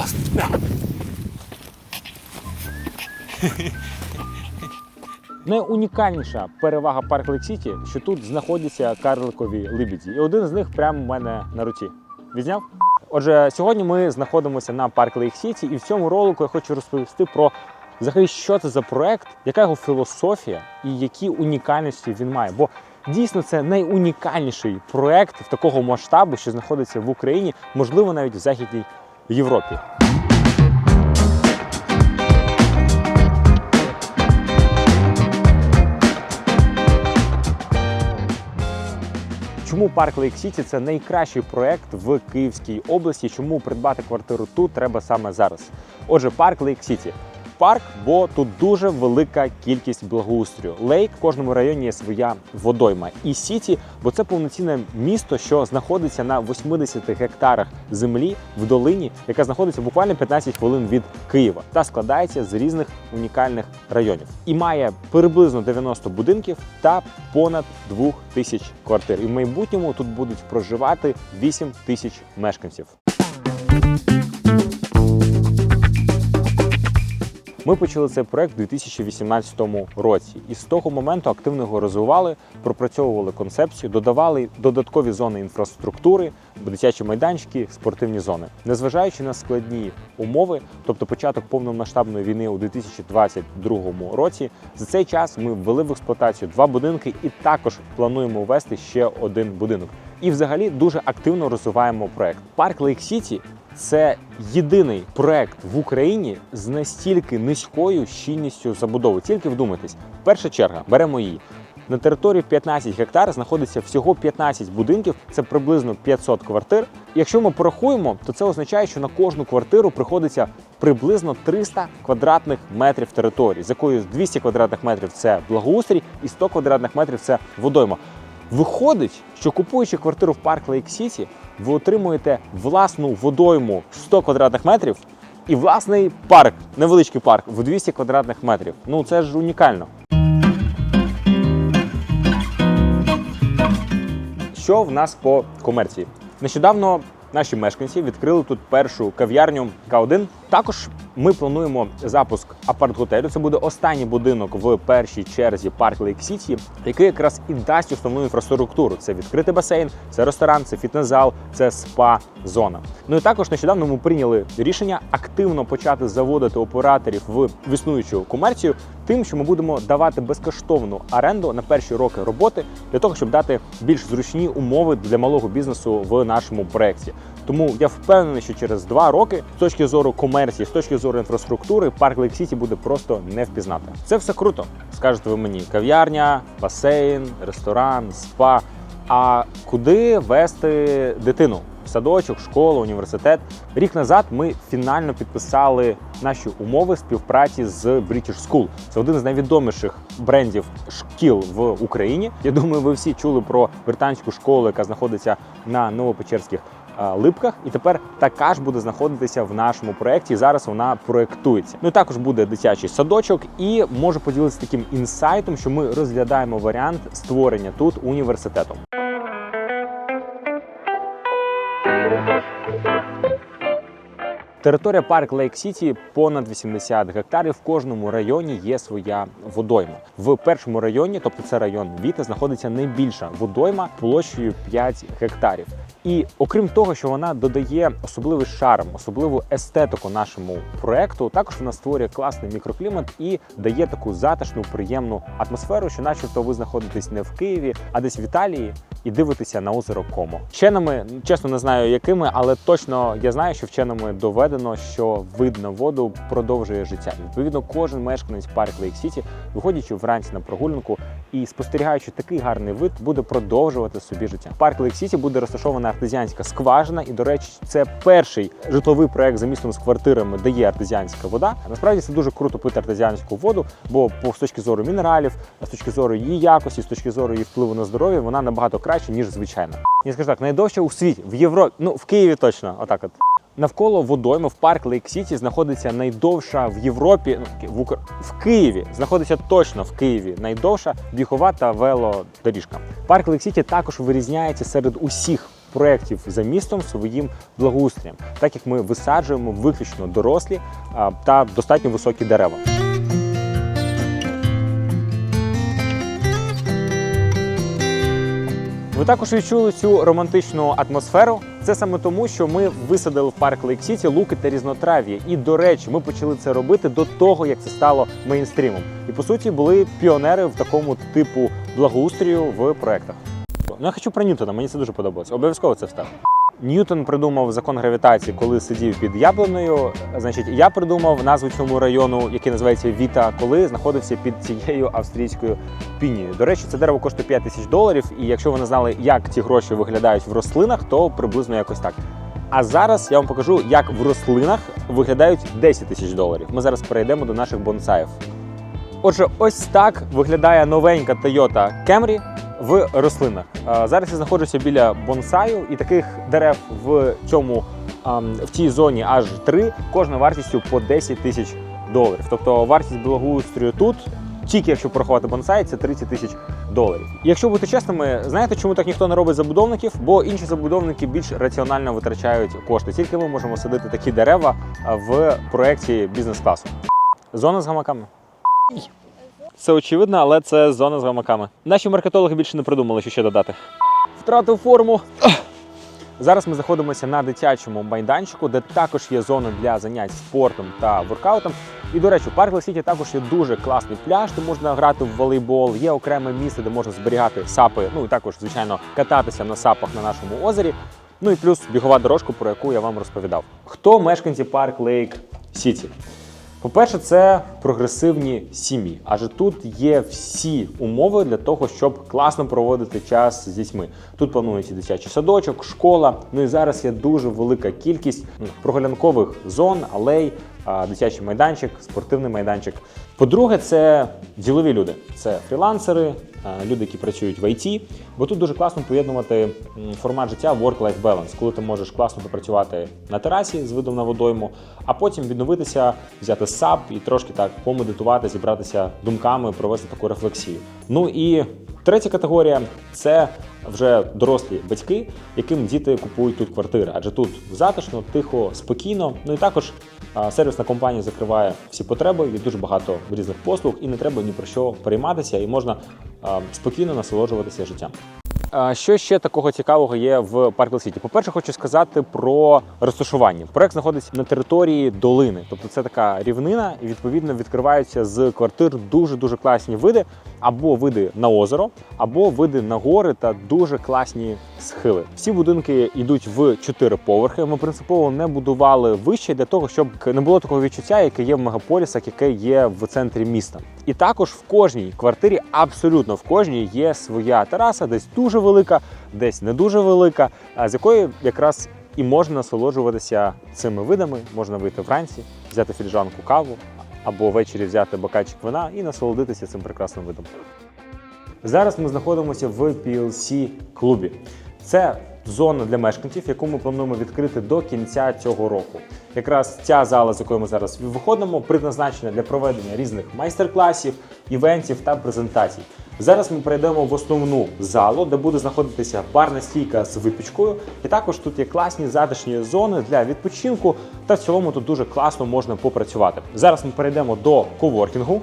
Клас. Найунікальніша перевага парк Лейк Сіті, що тут знаходяться карликові лебіді. І один з них прямо у мене на руці. Відзняв? Отже, сьогодні ми знаходимося на парк Лейк Сіті, і в цьому ролику я хочу розповісти про взагалі, що це за проект, яка його філософія і які унікальності він має. Бо дійсно це найунікальніший проект в такого масштабу, що знаходиться в Україні, можливо, навіть в Західній Європі. Чому парк Лейк Сіті це найкращий проект в Київській області? Чому придбати квартиру тут треба саме зараз? Отже, парк Лейк Сіті. Парк, бо тут дуже велика кількість благоустрою. Лейк в кожному районі є своя водойма. І Сіті, бо це повноцінне місто, що знаходиться на 80 гектарах землі в долині, яка знаходиться буквально 15 хвилин від Києва, та складається з різних унікальних районів. І має приблизно 90 будинків та понад 2 тисяч квартир. І в майбутньому тут будуть проживати 8 тисяч мешканців. Ми почали цей проект у 2018 році, і з того моменту активно його розвивали, пропрацьовували концепцію, додавали додаткові зони інфраструктури, дитячі майданчики, спортивні зони. Незважаючи на складні умови, тобто початок повномасштабної війни у 2022 році, за цей час ми ввели в експлуатацію два будинки і також плануємо ввести ще один будинок. І взагалі дуже активно розвиваємо проект. Парк Лейк Сіті це єдиний проект в Україні з настільки низькою щільністю забудови. Тільки вдумайтесь, перша черга беремо її. На території 15 гектар знаходиться всього 15 будинків, це приблизно 500 квартир. Якщо ми порахуємо, то це означає, що на кожну квартиру приходиться приблизно 300 квадратних метрів території, з якою 200 квадратних метрів це благоустрій і 100 квадратних метрів це водойма. Виходить, що купуючи квартиру в парк Лейк Сіті, ви отримуєте власну водойму 100 квадратних метрів і власний парк, невеличкий парк в 200 квадратних метрів. Ну це ж унікально. Що в нас по комерції? Нещодавно наші мешканці відкрили тут першу кав'ярню К1. Також ми плануємо запуск апарт-готелю. Це буде останній будинок в першій черзі парк Лейк Сіті, який якраз і дасть основну інфраструктуру. Це відкритий басейн, це ресторан, це фітнес-зал, це спа-зона. Ну і також нещодавно ми прийняли рішення активно почати заводити операторів в існуючу комерцію, тим, що ми будемо давати безкоштовну оренду на перші роки роботи для того, щоб дати більш зручні умови для малого бізнесу в нашому проєкті. Тому я впевнений, що через два роки з точки зору комерції, з точки зору інфраструктури, парк Лейк Сіті буде просто не впізнати. Це все круто. Скажете ви мені: кав'ярня, басейн, ресторан, спа. А куди вести дитину? Садочок, школу, університет. Рік назад ми фінально підписали наші умови співпраці з British School. Це один з найвідоміших брендів шкіл в Україні. Я думаю, ви всі чули про британську школу, яка знаходиться на Новопечерських липках, і тепер така ж буде знаходитися в нашому проєкті. Зараз вона проєктується. Ну і також буде дитячий садочок, і можу поділитися таким інсайтом, що ми розглядаємо варіант створення тут університету. Територія парк Лейк Сіті понад 80 гектарів. В кожному районі є своя водойма. В першому районі, тобто це район Віта, знаходиться найбільша водойма площею 5 гектарів. І окрім того, що вона додає особливий шарм, особливу естетику нашому проекту, також вона створює класний мікроклімат і дає таку затишну, приємну атмосферу, що, начебто, ви знаходитесь не в Києві, а десь в Італії. І дивитися на озеро Комо. Вченими, чесно не знаю якими, але точно я знаю, що вченими доведено, що вид на воду продовжує життя. І, Відповідно, кожен мешканець парк Лейк Сіті, виходячи вранці на прогулянку і спостерігаючи такий гарний вид, буде продовжувати собі життя. Парк Лейк Сіті буде розташована артезіанська скважина, і, до речі, це перший житловий проект за містом з квартирами, де є артезіанська вода. Насправді це дуже круто пити артезіанську воду, бо по з точки зору мінералів, з точки зору її якості, з точки зору її впливу на здоров'я, вона набагато краще, ніж звичайна. Я скажу так, найдовше у світі, в Європі, ну в Києві точно, отак от. Навколо водойми в парк Лейк Сіті знаходиться найдовша в Європі, ну, в, Укра... в Києві, знаходиться точно в Києві найдовша бігова та велодоріжка. Парк Лейк Сіті також вирізняється серед усіх проєктів за містом своїм благоустрієм, так як ми висаджуємо виключно дорослі та достатньо високі дерева. Ви також відчули цю романтичну атмосферу. Це саме тому, що ми висадили в парк Лейк Сіті луки та різнотрав'я. І до речі, ми почали це робити до того, як це стало мейнстрімом. І по суті були піонери в такому типу благоустрію в проектах. Ну, я хочу про Ньютона, мені це дуже подобалось. Обов'язково це встав. Ньютон придумав закон гравітації, коли сидів під яблуною. Значить, я придумав назву цьому району, який називається Віта, коли знаходився під цією австрійською пінією. До речі, це дерево коштує 5 тисяч доларів. І якщо ви не знали, як ці гроші виглядають в рослинах, то приблизно якось так. А зараз я вам покажу, як в рослинах виглядають 10 тисяч доларів. Ми зараз перейдемо до наших бонсаїв. Отже, ось так виглядає новенька Toyota Camry в рослинах. Зараз я знаходжуся біля бонсаю, і таких дерев в цьому в цій зоні аж три, кожна вартістю по 10 тисяч доларів. Тобто вартість благоустрою тут, тільки якщо порахувати бонсай, це 30 тисяч доларів. Якщо бути чесними, знаєте, чому так ніхто не робить забудовників? Бо інші забудовники більш раціонально витрачають кошти. Тільки ми можемо садити такі дерева в проєкті бізнес-класу. Зона з гамаками. Це очевидно, але це зона з гамаками. Наші маркетологи більше не придумали, що ще додати. Втратив форму. Зараз ми знаходимося на дитячому майданчику, де також є зона для занять спортом та воркаутом. І, до речі, у парк Сіті також є дуже класний пляж, де можна грати в волейбол. Є окреме місце, де можна зберігати сапи. Ну і також, звичайно, кататися на сапах на нашому озері. Ну і плюс бігова дорожка, про яку я вам розповідав. Хто мешканці парк Лейк Сіті? По-перше, це прогресивні сім'ї, адже тут є всі умови для того, щоб класно проводити час з дітьми. Тут планується дитячий садочок, школа. Ну і зараз є дуже велика кількість м, прогулянкових зон, алей, дитячий майданчик, спортивний майданчик. По-друге, це ділові люди, це фрілансери, люди, які працюють в IT, бо тут дуже класно поєднувати формат життя work-life balance, коли ти можеш класно попрацювати на терасі з видом на водойму, а потім відновитися, взяти сап і трошки так помедитувати, зібратися думками, провести таку рефлексію. Ну і третя категорія це вже дорослі батьки, яким діти купують тут квартири, адже тут затишно, тихо, спокійно. Ну і також сервісна компанія закриває всі потреби, є дуже багато різних послуг, і не треба ні про що перейматися, і можна спокійно насолоджуватися життям. Що ще такого цікавого є в Парк Сіті? По-перше, хочу сказати про розташування. Проект знаходиться на території долини, тобто це така рівнина, і відповідно відкриваються з квартир дуже дуже класні види, або види на озеро, або види на гори та дуже класні схили. Всі будинки йдуть в чотири поверхи. Ми принципово не будували вище для того, щоб не було такого відчуття, яке є в мегаполісах, яке є в центрі міста. І також в кожній квартирі, абсолютно в кожній, є своя тераса, десь дуже велика, десь не дуже велика, з якої якраз і можна насолоджуватися цими видами. Можна вийти вранці, взяти філіжанку каву або ввечері взяти бокальчик вина і насолодитися цим прекрасним видом. Зараз ми знаходимося в PLC клубі. Це зона для мешканців, яку ми плануємо відкрити до кінця цього року. Якраз ця зала, з якої ми зараз виходимо, предназначена для проведення різних майстер-класів, івентів та презентацій. Зараз ми перейдемо в основну залу, де буде знаходитися барна стійка з випічкою. І також тут є класні затишні зони для відпочинку. Та в цілому тут дуже класно можна попрацювати. Зараз ми перейдемо до коворкінгу.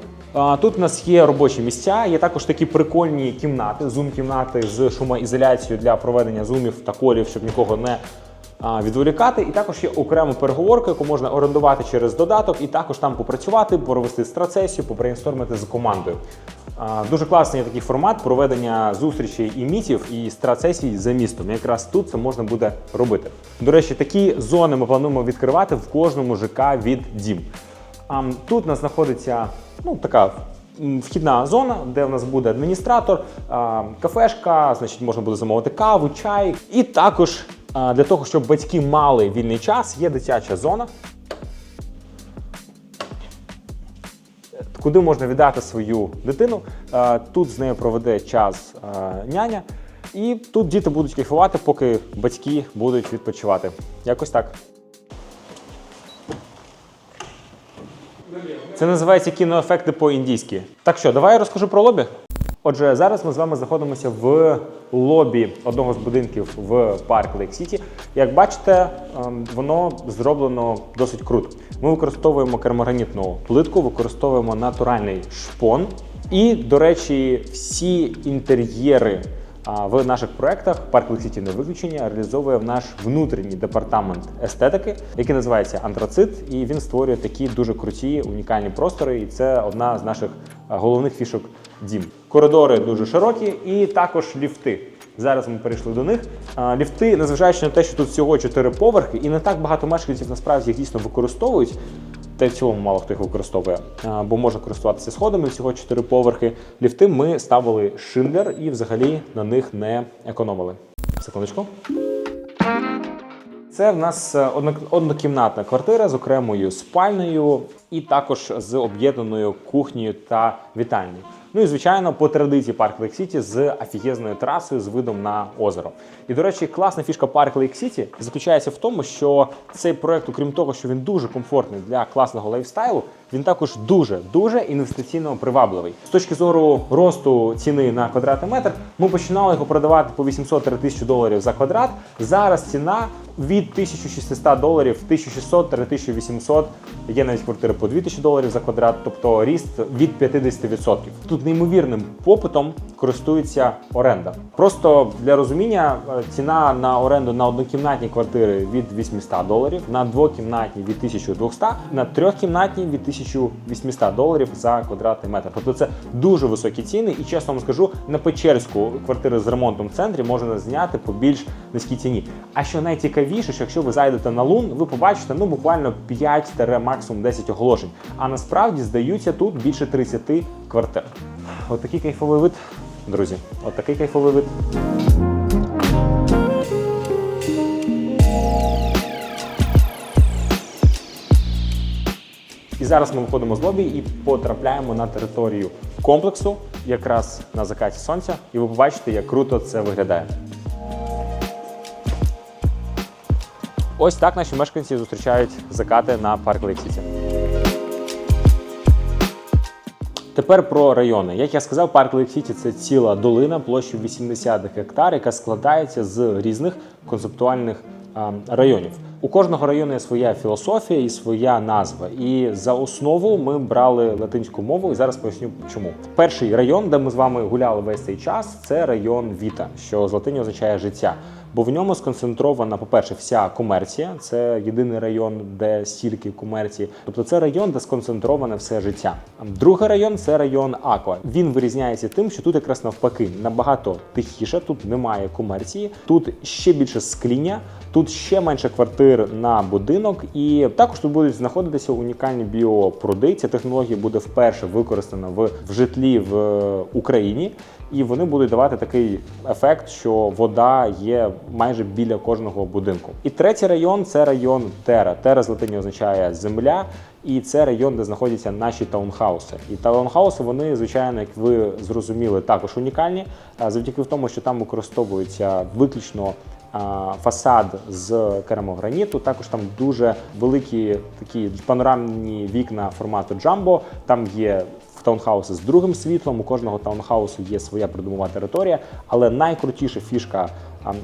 Тут у нас є робочі місця, є також такі прикольні кімнати, зум-кімнати з шумоізоляцією для проведення зумів та колів, щоб нікого не відволікати. І також є окрема переговорка, яку можна орендувати через додаток, і також там попрацювати, провести страцесію, побрейнстормити з командою. Дуже класний такий формат проведення зустрічей і мітів і страцесій за містом. Якраз тут це можна буде робити. До речі, такі зони ми плануємо відкривати в кожному ЖК від дім. Тут у нас знаходиться ну, така вхідна зона, де в нас буде адміністратор, кафешка, значить, можна буде замовити каву, чай. І також для того, щоб батьки мали вільний час, є дитяча зона. Куди можна віддати свою дитину. Тут з нею проведе час няня, і тут діти будуть кайфувати, поки батьки будуть відпочивати. Якось так. Це називається кіноефекти по-індійськи. Так що, давай я розкажу про лобі. Отже, зараз ми з вами знаходимося в лобі одного з будинків в парк Лейк Сіті. Як бачите, ем, воно зроблено досить круто. Ми використовуємо керамогранітну плитку, використовуємо натуральний шпон. І, до речі, всі інтер'єри в наших проектах парк Лейк Сіті не виключення реалізовує в наш внутрішній департамент естетики, який називається Антрацит, і він створює такі дуже круті унікальні простори. І це одна з наших головних фішок дім. Коридори дуже широкі, і також ліфти. Зараз ми перейшли до них. Ліфти, незважаючи на те, що тут всього 4 поверхи, і не так багато мешканців насправді їх дійсно використовують. Та й в цілому мало хто їх використовує, бо можна користуватися сходами всього 4 поверхи. Ліфти ми ставили шиндер і взагалі на них не економили. Секундочку. Це в нас е, однокімнатна квартира з окремою спальнею і також з об'єднаною кухнею та вітальнею. Ну і звичайно, по традиції парк Лейк Сіті з офігезною трасою з видом на озеро. І до речі, класна фішка парк Лейк Сіті заключається в тому, що цей проект, окрім того, що він дуже комфортний для класного лайфстайлу, він також дуже дуже інвестиційно привабливий. З точки зору росту ціни на квадратний метр, ми починали його продавати по 800-1000 доларів за квадрат. Зараз ціна від 1600 доларів 1600-1800. Є навіть квартири по 2000 доларів за квадрат, тобто ріст від 50%. Тут неймовірним попитом користується оренда. Просто для розуміння е, ціна на оренду на однокімнатні квартири від 800 доларів, на двокімнатні від 1200, на трьохкімнатні від 1800 доларів за квадратний метр. Тобто це дуже високі ціни, і чесно вам скажу, на Печерську квартири з ремонтом в центрі можна зняти по більш низькій ціні. А що найцікавіше, що якщо ви зайдете на лун, ви побачите ну буквально 5 максимум 10 оголошень. А насправді здаються тут більше 30 квартир. От кайфовий вид, друзі. От такий кайфовий вид. І зараз ми виходимо з лобі і потрапляємо на територію комплексу, якраз на закаті сонця, і ви побачите, як круто це виглядає. Ось так наші мешканці зустрічають закати на парк Лейк Сіті. Тепер про райони. Як я сказав, парк Лейк Сіті це ціла долина площею 80 гектар, яка складається з різних концептуальних районів. У кожного району є своя філософія і своя назва. І за основу ми брали латинську мову, і зараз поясню чому. Перший район, де ми з вами гуляли весь цей час, це район Віта, що з латині означає життя. Бо в ньому сконцентрована, по-перше, вся комерція. Це єдиний район, де стільки комерції. Тобто це район, де сконцентроване все життя. Другий район це район Аква. Він вирізняється тим, що тут якраз навпаки набагато тихіше, тут немає комерції, тут ще більше скління. Тут ще менше квартир на будинок, і також тут будуть знаходитися унікальні біопруди. Ця технологія буде вперше використана в, в житлі в е, Україні, і вони будуть давати такий ефект, що вода є майже біля кожного будинку. І третій район це район Тера. Тера з латині означає земля. І це район, де знаходяться наші таунхауси. І таунхауси, вони, звичайно, як ви зрозуміли, також унікальні, завдяки тому, що там використовується виключно фасад з керамограніту. Також там дуже великі такі панорамні вікна формату джамбо. Там є таунхауси з другим світлом. У кожного таунхаусу є своя придомова територія. Але найкрутіша фішка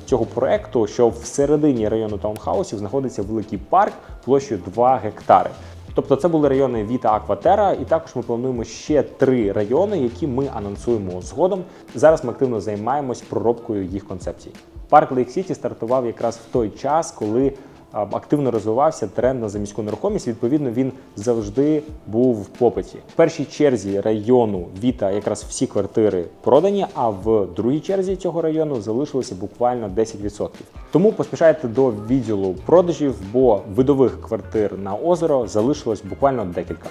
цього проекту, що всередині району таунхаусів знаходиться великий парк площею 2 гектари. Тобто це були райони Віта Акватера, і також ми плануємо ще три райони, які ми анонсуємо згодом. Зараз ми активно займаємось проробкою їх концепцій. Парк Лейк Сіті стартував якраз в той час, коли активно розвивався тренд на заміську нерухомість. Відповідно, він завжди був в попиті. В першій черзі району Віта якраз всі квартири продані, а в другій черзі цього району залишилося буквально 10%. Тому поспішайте до відділу продажів, бо видових квартир на озеро залишилось буквально декілька.